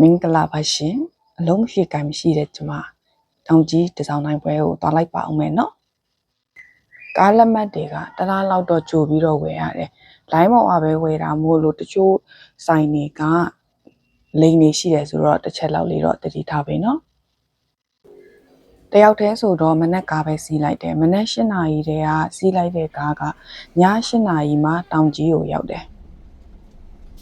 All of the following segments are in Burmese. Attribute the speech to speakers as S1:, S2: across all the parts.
S1: မင်္ဂလာပါရှင်အလုံးမရှိကံမရှိတဲ့ကျမတောင်ကြီးတစောင်းတိုင်းပွဲကိုသွားလိုက်ပါအောင်မယ်နော်ကားလက်မှတ်တွေကတလားလောက်တော့ကြိုပြီးတော့ဝယ်ရတယ်လိုင်းပေါ်ကပဲဝယ်တာမို့လို့တချို့ဆိုင်တွေကလိန်နေရှိတယ်ဆိုတော့တစ်ချက်လောက်လေးတော့တတိထားပေးနော်တယောက်တည်းဆိုတော့မနက်ကားပဲစီးလိုက်တယ်မနက်၈နာရီတည်းကစီးလိုက်တဲ့ကားကည၈နာရီမှတောင်ကြီးကိုရောက်တယ်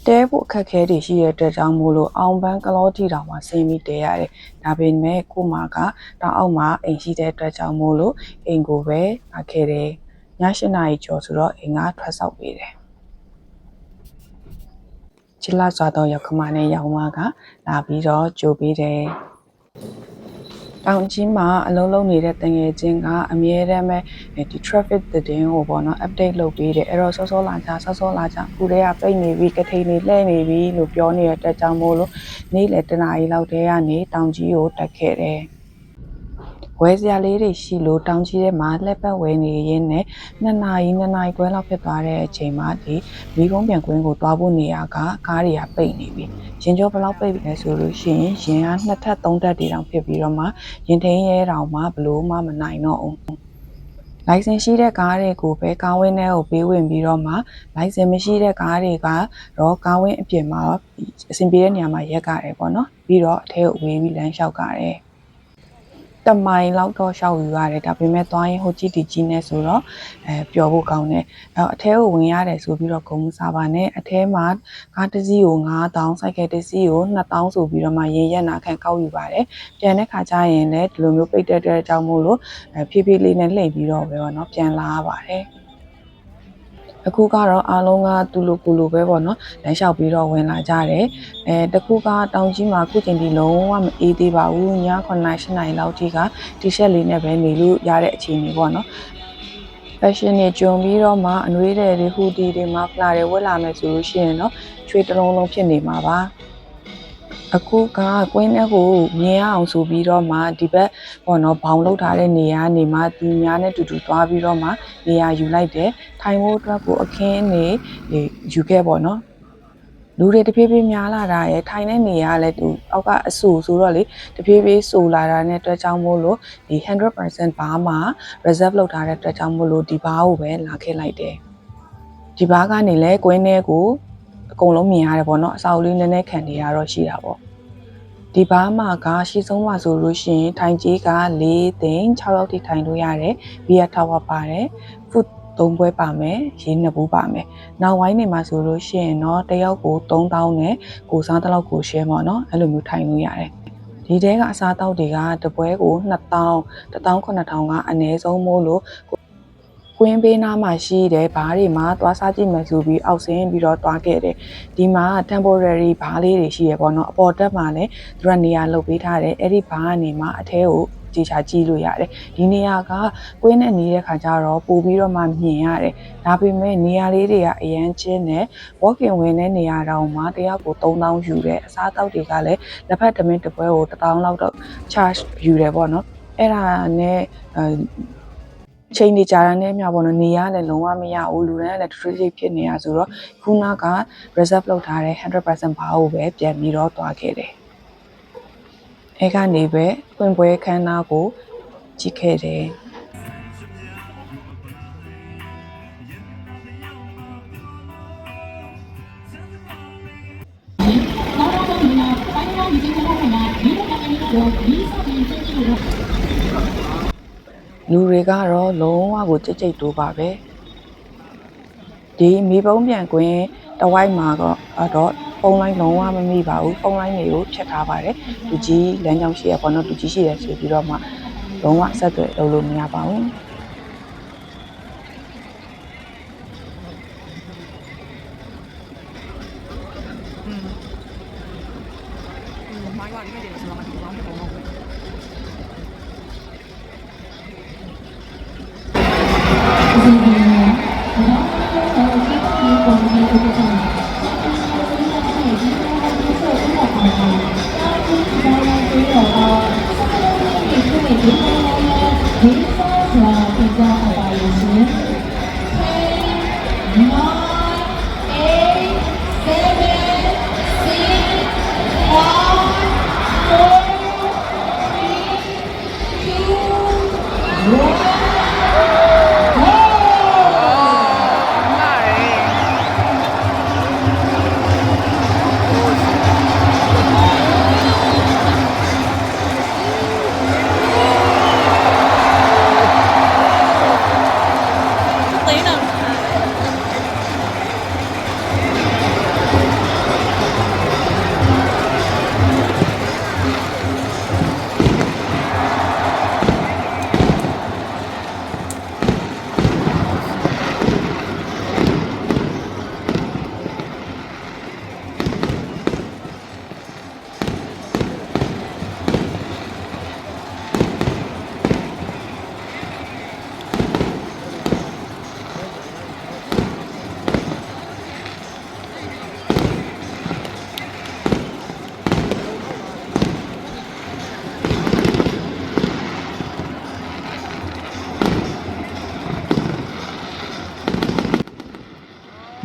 S1: တဲဖို့အခက်အခဲတွေရှိတဲ့အတွက်ကြောင့်မို့လို့အောင်ပန်းကလောတီတောင်မှာဆင်းပြီးတဲရတယ်။ဒါပေမဲ့ကိုမကတောင်အောက်မှာအိမ်ရှိတဲ့အတွက်ကြောင့်မို့လို့အိမ်ကိုပဲအခဲ့တယ်။ည၈နာရီကျော်ဆိုတော့အိမ်ကထွက်ဆောက်ပေးတယ်။ချစ်လာစွာတော့ရောက်ခမနဲ့ရောင်မကလာပြီးတော့ကြိုပေးတယ်။ တောင်ကြီးမှာအလုံးလုံးနေတဲ့တငယ်ချင်းကအမြဲတမ်းပဲဒီ traffic သတင်းကိုပေါ့နော် update လုပ်ပေးတယ်အဲ့တော့စောစောလာကြစောစောလာကြခုတည်းကပိတ်နေပြီကထိန်နေလှည့်နေပြီလို့ပြောနေတဲ့အတွက်ကြောင့်မို့လို့နေ့လယ်တနာရီလောက်တည်းကနေတောင်ကြီးကိုတက်ခဲ့တယ် ဝဲစရာလေးတွေရှိလို့တောင်ကြီးထဲမှာလက်ပတ်ဝဲနေရင်းနဲ့နှစ်နာရီနှစ်နာရီခွဲလောက်ဖြစ်သွားတဲ့အချိန်မှာဒီမိကုန်းပြန်ကွင်းကိုတွားဖို့နေရာကကားတွေကပိတ်နေပြီရင်ကျော်ဘလောက်ပိတ်ပြီလဲဆိုလို့ရှိရင်ရင်ကနှစ်ထပ်သုံးထပ်တွေတောင်ဖြစ်ပြီးတော့မှရင်ထင်းရဲတောင်မှဘလို့မှမနိုင်တော့ဘူးလိုင်စင်ရှိတဲ့ကားတွေကိုပဲကားဝင်းထဲကိုပေးဝင်ပြီးတော့မှလိုင်စင်မရှိတဲ့ကားတွေကတော့ကားဝင်းအပြင်မှာအဆင်ပြေတဲ့နေရာမှာရက်ကြတယ်ပေါ့နော်ပြီးတော့အထဲကိုဝေးပြီးလမ်းလျှောက်ကြတယ် တမိုင်လောက်တော့ရှောက်ယူရတယ်ဒါပေမဲ့သွားရင်ဟိုကြည့်တီကြီးနဲ့ဆိုတော့အဲပျော်ဖို့ကောင်းတယ်အဲအထဲကိုဝင်ရတယ်ဆိုပြီးတော့ဂုံမစားပါနဲ့အထဲမှာကားတစ်စီးကို9000စိုက်ကယ်တစ်စီးကို2000ဆိုပြီးတော့မှရင်ရက်နာခံကောက်ယူပါတယ်ပြန်တဲ့ခါကျရင်လည်းဒီလိုမျိုးပိတ်တဲ့တဲ့အကြောင်းမို့လို့အဲဖြည်းဖြည်းလေးနဲ့လှည့်ပြီးတော့ပဲပေါ့နော်ပြန်လာရပါတယ် အခုကတော့အားလုံးကသူ့လိုကိုလိုပဲပေါ့နော်လမ်းလျှောက်ပြီးတော့ဝင်လာကြတယ်အဲတခုကတောင်ကြီးမှာအခုချိန်ဒီလုံးဝမအေးသေးပါဘူးည9နာရီ10နာရီလောက်ထိကတီရှပ်လေးနဲ့ပဲနေလို့ရတဲ့အခြေအနေပေါ့နော် fashion တွေဂျုံပြီးတော့မှအနွေးတွေတွေဟူဒီတွေမှာဖလာတွေဝတ်လာမယ်ဆိုလို့ရှိရင်တော့ချွေတလုံးလုံးဖြစ်နေမှာပါ အခုကကွင်းထဲကိုမြင်ရအောင်ဆိုပြီးတော့မှဒီဘက်ပေါ့နော်ဘောင်လောက်ထားတဲ့နေရာနေမှသူများနဲ့တူတူသွားပြီးတော့မှနေရာယူလိုက်တယ်ထိုင်ဖို့အတွက်ကိုအခင်းနေယူခဲ့ပေါ့နော်လူတွေတဖြည်းဖြည်းများလာတာရယ်ထိုင်တဲ့နေရာကလည်းသူအောက်ကအဆူဆိုတော့လေတဖြည်းဖြည်းဆူလာတာနဲ့အတွက်ကြောင့်မို့လို့ဒီ100%ဘားမှာ reserve လုပ်ထားတဲ့အတွက်ကြောင့်မို့လို့ဒီဘားကိုပဲလာခဲ့လိုက်တယ်ဒီဘားကနေလဲကွင်းထဲကို အကုန်လုံးမြင်ရတယ်ပေါ့နော်အစာအုပ်လေးနည်းနည်းခံနေရတော့ရှိတာပေါ့ဒီဘားမှာကရှီဆုံးမှာဆိုလို့ရှိရင်ထိုင်ကြီးက၄သိန်း6ရောက်ထိထိုင်လို့ရတယ်ဘီယာထာဝါပါတယ် food သုံးပွဲပါမယ်ရေနှစ်ဘူးပါမယ်နောက်ဝိုင်းနေမှာဆိုလို့ရှိရင်တော့တယောက်ကို3000နဲ့ကိုစားတလောက်ကို share ပေါ့နော်အဲ့လိုမျိုးထိုင်လို့ရတယ်ဒီတဲကအစားတောက်တွေကတပွဲကို2000 19000ကအနည်းဆုံးမို့လို့ ကွင်းပေးနားမှာရှိတဲ့ဘားတွေမှာသွားစားကြည့်မယ်ဆိုပြီးအောက်ဆင်းပြီးတော့သွားခဲ့တယ်ဒီမှာ temporary ဘားလေးတွေရှိရပေါ့နော်အပေါ်တက်မှာလည်းသူကနေရာလုတ်ပေးထားတယ်အဲ့ဒီဘားကနေမှအထဲကိုကြည်ချာကြည့်လို့ရတယ်ဒီနေရာကကွင်းနဲ့နေတဲ့ခါကျတော့ပို့ပြီးတော့မှမြင်ရတယ်ဒါပေမဲ့နေရာလေးတွေကအရန်ချင်းနဲ့ walking ဝင်တဲ့နေရာတောင်မှတယောက်ကို3000ယူတယ်အစားတောက်တွေကလည်းလက်ဖက်သမင်းတစ်ပွဲကို1000လောက်တော့ charge ယူတယ်ပေါ့နော်အဲ့ဒါနဲ့အဲ ချိန်နေကြတာနဲ့မြပေါ့နော်နေရလည်းလုံးဝမရဘူးလူတိုင်းကလည်း traffic ဖြစ်နေတာဆိုတော့ခုနက reserve လုပ်ထားတဲ့100%ဘာကိုပဲပြန်ပြီးတော့တွားခဲ့တယ်အဲကနေပဲဖွင့်ပွဲခန်းနာကိုကြည့်ခဲ့တယ် လူတွေကတော့လုံးဝကိုကြိတ်ကြိတ်တိုးပါပဲဒီမိဘုံပြန်ကွင်းတဝိုက်မှာတော့တော့ဖုန်းလိုင်းလုံးဝမမိပါဘူးဖုန်းလိုင်းတွေကိုဖြတ်ထားပါတယ်လူကြီးလမ်းကြောင်းရှိရပေါ့နော်လူကြီးရှိတယ်ဆိုပြီးတော့မှလုံးဝဆက်သွယ်လုပ်လို့မရပါဘူး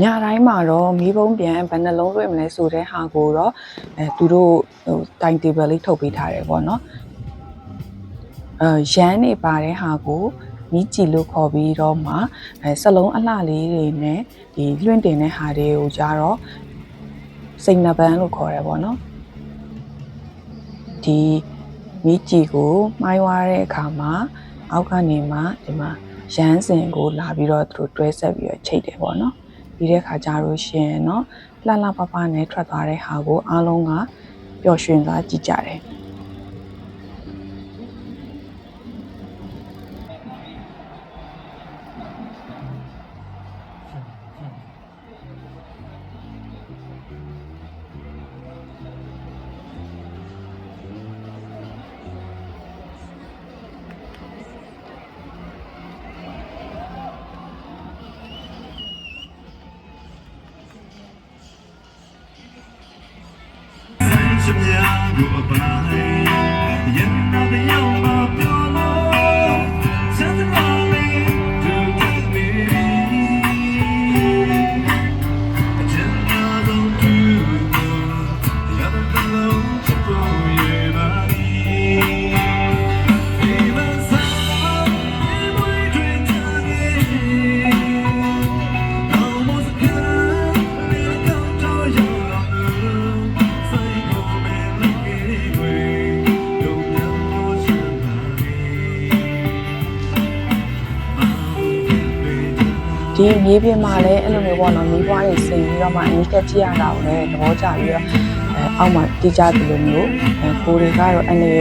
S1: ညတိုင်းမှာတော့မီးပုံးပြန်ဘယ်နှလုံးလွှင့်မလဲဆိုတဲ့ဟာကိုတော့အဲသူတို့ဟို time table လေးထုတ်ပေးထားတယ်ပေါ့နော်အဲရမ်းနေပါတဲ့ဟာကိုမီးကြည်လို့ခေါ်ပြီးတော့မှအဲစလုံးအလှလေးတွေနဲ့ဒီလွှင့်တင်တဲ့ဟာတွေကိုကြတော့စိတ်နှပန်းလို့ခေါ်တယ်ပေါ့နော်ဒီမီးကြည်ကိုမှားရွားတဲ့အခါမှာအောက်ကနေမှဒီမှာရမ်းစင်ကိုလာပြီးတော့သူတို့တွဲဆက်ပြီးတော့ချိတ်တယ်ပေါ့နော် ပြီးတဲ့ခါကျတော့ရှင်เนาะလှလှပပနဲ့ထွက်သွားတဲ့ဟာကိုအားလုံးကပျော်ရွှင်စွာကြည့်ကြတယ်
S2: မြတို့အပိုင်းယနေ့တ
S1: ရား မြေပြင်မှာလည်းအဲ့လိုမျိုးပေါ့နော်မိဘတွေစိန်ပြီးတော့မှအနီးကပ်ကြည့်ရတာကိုလည်းသဘောကျပြီးတော့အဲအောက်မှာတည်ကြတယ်လို့မျိုးအဲကိုတွေကတော့အနေ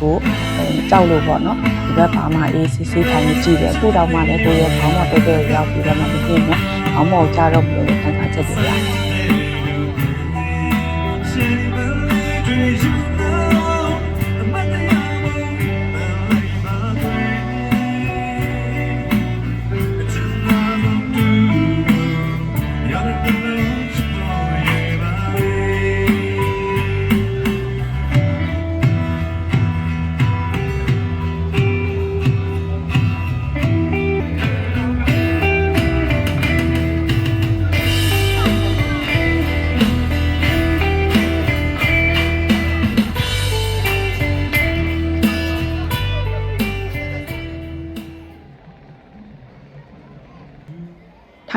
S1: ကိုအဲကြောက်လို့ပေါ့နော်ဒီဘက်ဘာမှအေးစစ်စစ်ထိုင်ကြည့်တယ်အခုတော့မှလည်းကိုရဲ့ခေါင်းမှာပဲပဲရောက်ပြီးတော့မှမသိနဲ့ခေါင်းမောက်ကြတော့ဘယ်လိုခံစားချက်တွေလဲ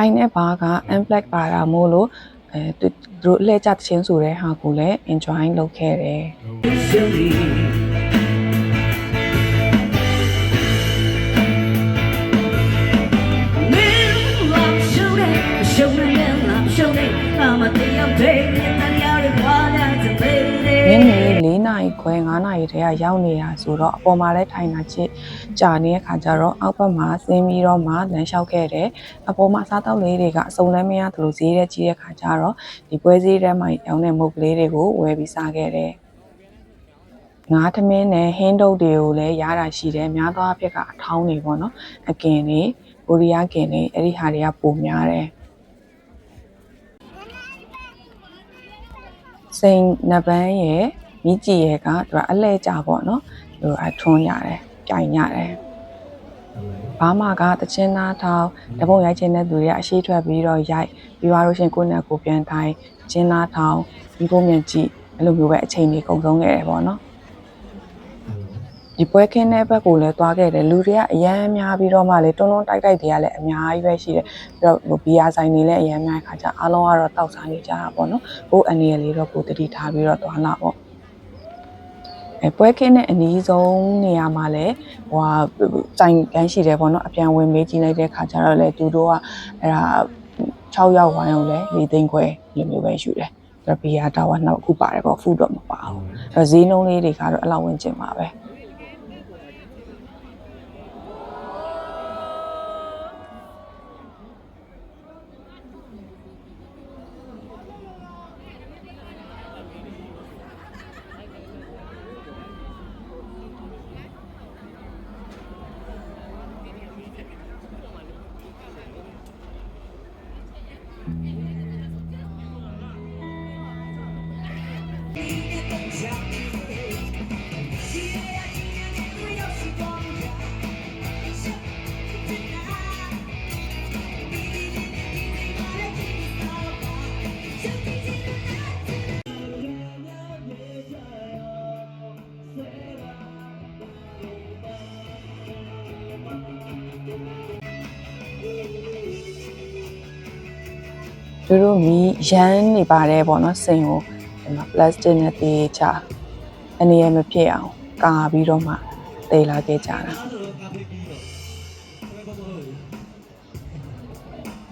S1: ထိုင်းနဲ့ဘာက unblack ပါတာမို့လို့အဲသူတို့အလှည့်ကျသချင်းဆိုတဲ့ဟာကိုလည်း enjoy လုပ်ခဲ့တယ် ခွဲ9နာရီတည်းကရောက်နေတာဆိုတော့အပေါ်မှာလည်းထိုင်တာချစ်ကြာနေတဲ့ခါကျတော့အောက်ဘက်မှာဆင်းပြီးတော့မှလမ်းလျှောက်ခဲ့တယ်အပေါ်မှာစားတောက်လေးတွေကအစုံလည်းမရသလိုဈေးတဲ့ကြီးတဲ့ခါကျတော့ဒီပွဲဈေးထဲမှာရောင်းတဲ့မုတ်ကလေးတွေကိုဝယ်ပြီးစားခဲ့တယ်ငါးသမင်းနဲ့ဟင်းတုပ်တွေကိုလည်းရတာရှိတယ်များသောအားဖြင့်ကအထောင်းတွေပေါ့နော်အကင်တွေကိုရီးယားကင်တွေအဲ့ဒီဟာတွေကပိုများတယ်စိန်နပန်းရဲ့ မိကြည့်ရဲ့ကသူကအလဲကြပေါ့နော်သူအထွန်းရတယ်ပြိုင်ရတယ်ဘာမှကတချင်းသားထောင်တပုံရိုက်ချင်းတဲ့သူတွေကအရှိထွက်ပြီးတော့ရိုက်ပြီးသွားလို့ရှရင်ကိုယ့်နဲ့ကိုယ်ပြန်ထိုင်ချင်းသားထောင်ဒီပုံမြန်ကြည့်အဲ့လိုမျိုးပဲအချိန်ကြီးကုန်ဆုံးခဲ့တယ်ပေါ့နော်ဒီပွဲခင်းတဲ့ဘက်ကိုလည်းသွားခဲ့တယ်လူတွေကအရန်များပြီးတော့မှလေတွန်းတွန်းတိုက်တိုက်တွေကလည်းအများကြီးပဲရှိတယ်ပြီးတော့ဟိုဘီယာဆိုင်တွေလည်းအရန်များတဲ့ခါကျအားလုံးကတော့တောက်စားနေကြတာပေါ့နော်ကိုယ်အနေရလေးတော့ကိုယ်တတိထားပြီးတော့သွားလာပေါ့ အဲပွဲခင်းတဲ့အနည်းဆုံးနေရာမှာလည်းဟိုဟာစိုင်ကန်းရှိတယ်ပေါ့နော်အပြန်ဝင်မေးကြည့်လိုက်တဲ့ခါကျတော့လေသူတို့ကအဲ့ဒါ6ရောက်ဝိုင်းအောင်လဲ၄သိန်းခွဲလိုမျိုးပဲယူတယ်အဲ့တော့ဘီယာတာဝါနောက်အခုပါတယ်ပေါ့ဖူးတော့မပါဘူးအဲ့တော့ဈေးနှုန်းလေးတွေကတော့အလောက်ဝင်ကျင်ပါပဲ သူတို့မီးရမ်းနေပါတယ်ပေါ့နော်စိန်ကိုဒီမှာ plastic နဲ့တေးချအနေရမဖြစ်အောင်ကာပြီးတော့မှတေးလာခဲ့ကြတာ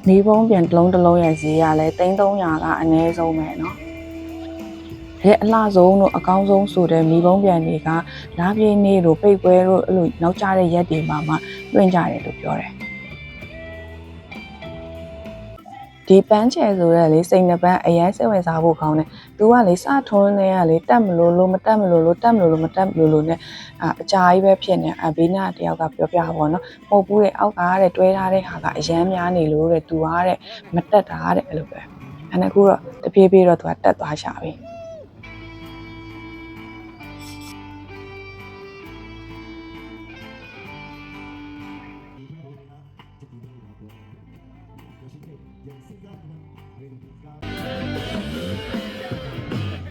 S1: မီးပုံးပြန်တစ်လုံးတစ်လုံးရဲ့ဈေးကလည်း3300ကအနည်းဆုံးပဲเนาะရဲ့အလှဆုံးတို့အကောင်းဆုံးဆိုတဲ့မီးပုံးပြန်တွေကလာပြင်းနေတို့ပိတ်ပွဲတို့အဲ့လိုနောက်ကျတဲ့ရက်တွေမှာမှတွင့်ကြတယ်လို့ပြောတယ် ဒီပန်းချယ်ဆိုရက်လေစိတ်နှပန်းအရင်စိတ်ဝင်စားဖို့ကောင်းတယ်သူကလေစထွန်းနေရလေတက်မလို့လို့မတက်မလို့လို့တက်မလို့လို့မတက်မလို့လို့ ਨੇ အကြာကြီးပဲဖြစ်နေအဘေးနာတယောက်ကပြောပြပါဘောနော်ပုတ်ပူးတဲ့အောက်ကတဲ့တွဲထားတဲ့ဟာကအရန်များနေလို့တဲ့သူကတဲ့မတက်တာတဲ့အဲ့လိုပဲအဲ့ဒါကူတော့တပြေးပြေးတော့သူကတက်သွားရှာပြီ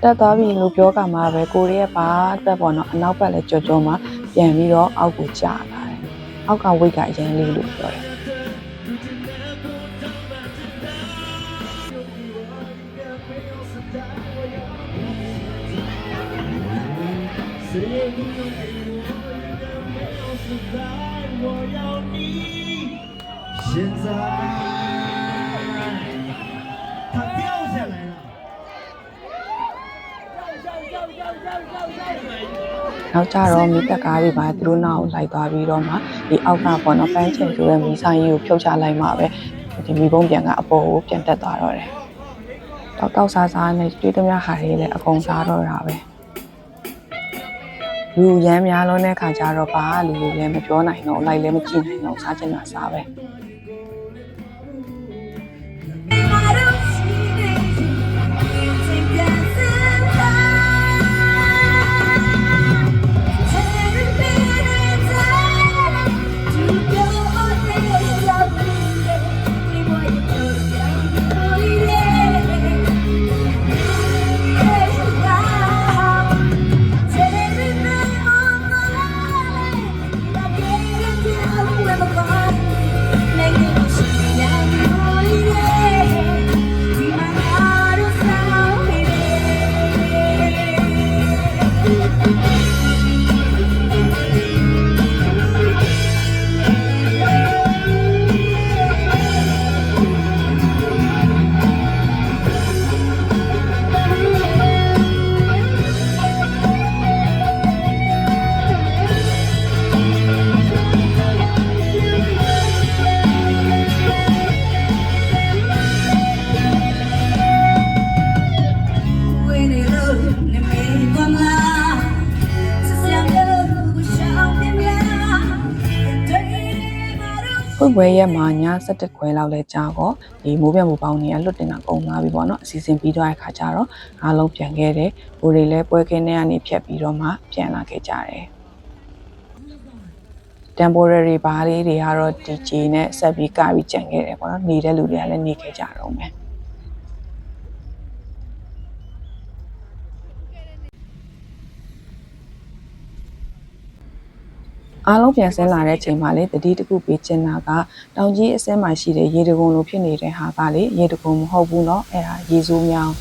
S1: တက်သွားပြီလို့ပြောကမှာပဲကိုရီးယားပါတက်ပေါ့နော်အနောက်ဘက်လည်းကြော်ကြော်မှာပြန်ပြီးတော့အောက်ကိုကျလာတယ်။အောက်ကဝိတ်ကအရင်လေးလို့ပြောတယ်
S2: 现在，
S1: နောက်ကျတော့မိသက်ကားတွေပါသူတို့နောက်ကိုလိုက်သွားပြီးတော့မှဒီအောက်ကပေါ့နော်ပန်းချင်ဆိုတဲ့မီဆိုင်ကြီးကိုဖြုတ်ချလိုက်မှပဲဒီမီပုံးပြန်ကအပေါ်ကိုပြန်တက်သွားတော့တယ်။တောက်တောက်စားစားနဲ့တွေးသမျှဟာတွေလည်းအကုန်စားတော့တာပဲ။လူရမ်းများလုံးတဲ့ခါကျတော့ဘာလူလူလည်းမပြောနိုင်တော့လိုက်လည်းမကြည့်နိုင်တော့စားချင်တာစားပဲ။ ပွဲရက်မှာည7ခွဲလောက်လဲကြာတော့ဒီမိုးပြတ်မိုးပေါင်းတွေကလွတ်တင်တာကုန်သွားပြီပေါ့နော်အစီအစဉ်ပြီးသွားတဲ့ခါကျတော့အားလုံးပြန်ခဲ့တယ်ဘူတွေလည်းပွဲခင်းထဲကနေဖြတ်ပြီးတော့မှပြန်လာခဲ့ကြတယ် temporary ဘားလေးတွေကတော့ DJ နဲ့ဆက်ပြီးကပြီးကြံခဲ့တယ်ပေါ့နော်နေတဲ့လူတွေကလည်းနေခဲ့ကြတော့မယ် အားလုံးပြန်ဆင်းလာတဲ့အချိန်မှာလေတတိတစ်ခုပေးချင်တာကတောင်ကြီးအစင်းမှာရှိတဲ့ရေတကုံလိုဖြစ်နေတဲ့ဟာကလေရေတကုံမဟုတ်ဘူးเนาะအဲ့ဒါရေစိုးမြောင်း